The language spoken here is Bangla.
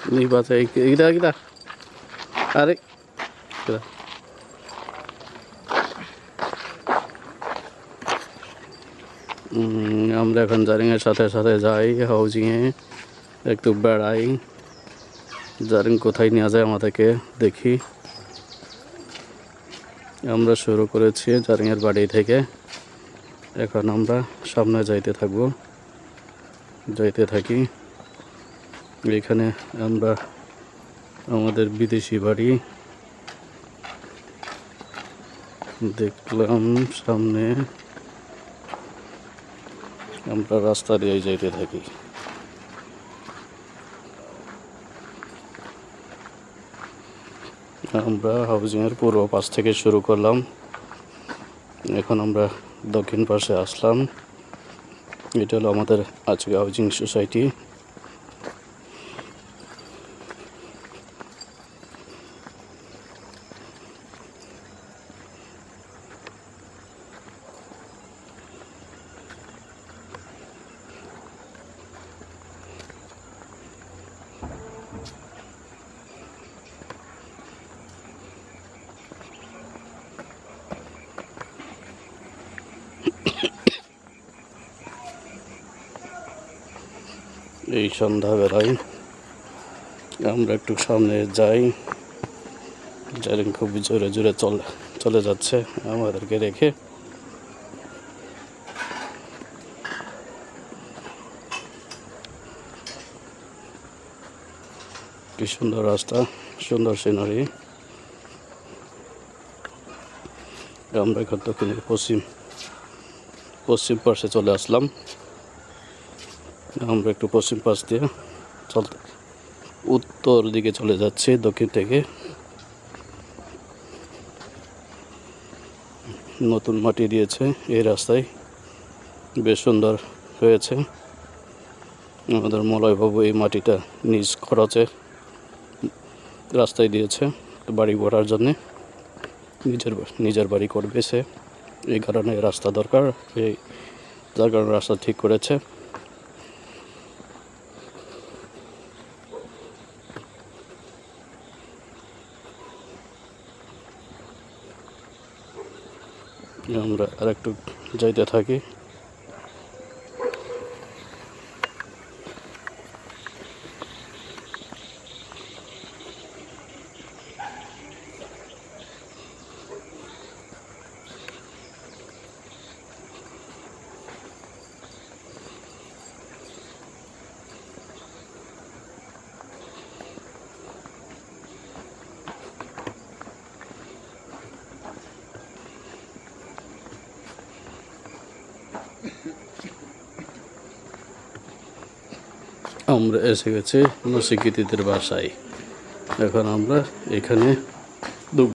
Kita. Tarik. Kita. উম, আমরা এখন জারিংয়ের সাথে সাথে যাই হাউজিংয়ে একটু বেড়াই জারিং কোথায় নিয়ে যায় আমাদেরকে দেখি আমরা শুরু করেছি জারিংয়ের বাড়ি থেকে এখন আমরা সামনে যাইতে থাকব যাইতে থাকি এখানে আমরা আমাদের বিদেশি বাড়ি দেখলাম সামনে। আমরা রাস্তা দিয়ে যাইতে থাকি। আমরা হাউজিংয়ের পূর্ব পাশ থেকে শুরু করলাম। এখন আমরা দক্ষিণ পাশে আসলাম। এটা হলো আমাদের আজকে হাউজিং সোসাইটি। এই সন্ধ্যাবেলায় আমরা একটু সামনে যাই। যারা খুব জোরে জোরে চলে চলে যাচ্ছে আমাদেরকে রেখে। কি সুন্দর রাস্তা, সুন্দর সিনারি আমরা এখন দক্ষিণ পশ্চিম পশ্চিম পাশে চলে আসলাম। আমরা একটু পশ্চিম পাশ দিয়ে চলতে উত্তর দিকে চলে যাচ্ছি, দক্ষিণ থেকে। নতুন মাটি দিয়েছে, এই রাস্তায়। বেশ সুন্দর হয়েছে। আমাদের মলয়বাবু এই মাটিটা নিজ খরচে রাস্তায় দিয়েছে, বাড়ি করার জন্যে। নিজের নিজের বাড়ি করবে সে। এই কারণে রাস্তা দরকার, এই যার কারণে রাস্তা ঠিক করেছে। আমরা আর একটু যাইতে থাকি। আমরা এসে গেছি নসিকিতিদের বাসায়। এখন আমরা এখানে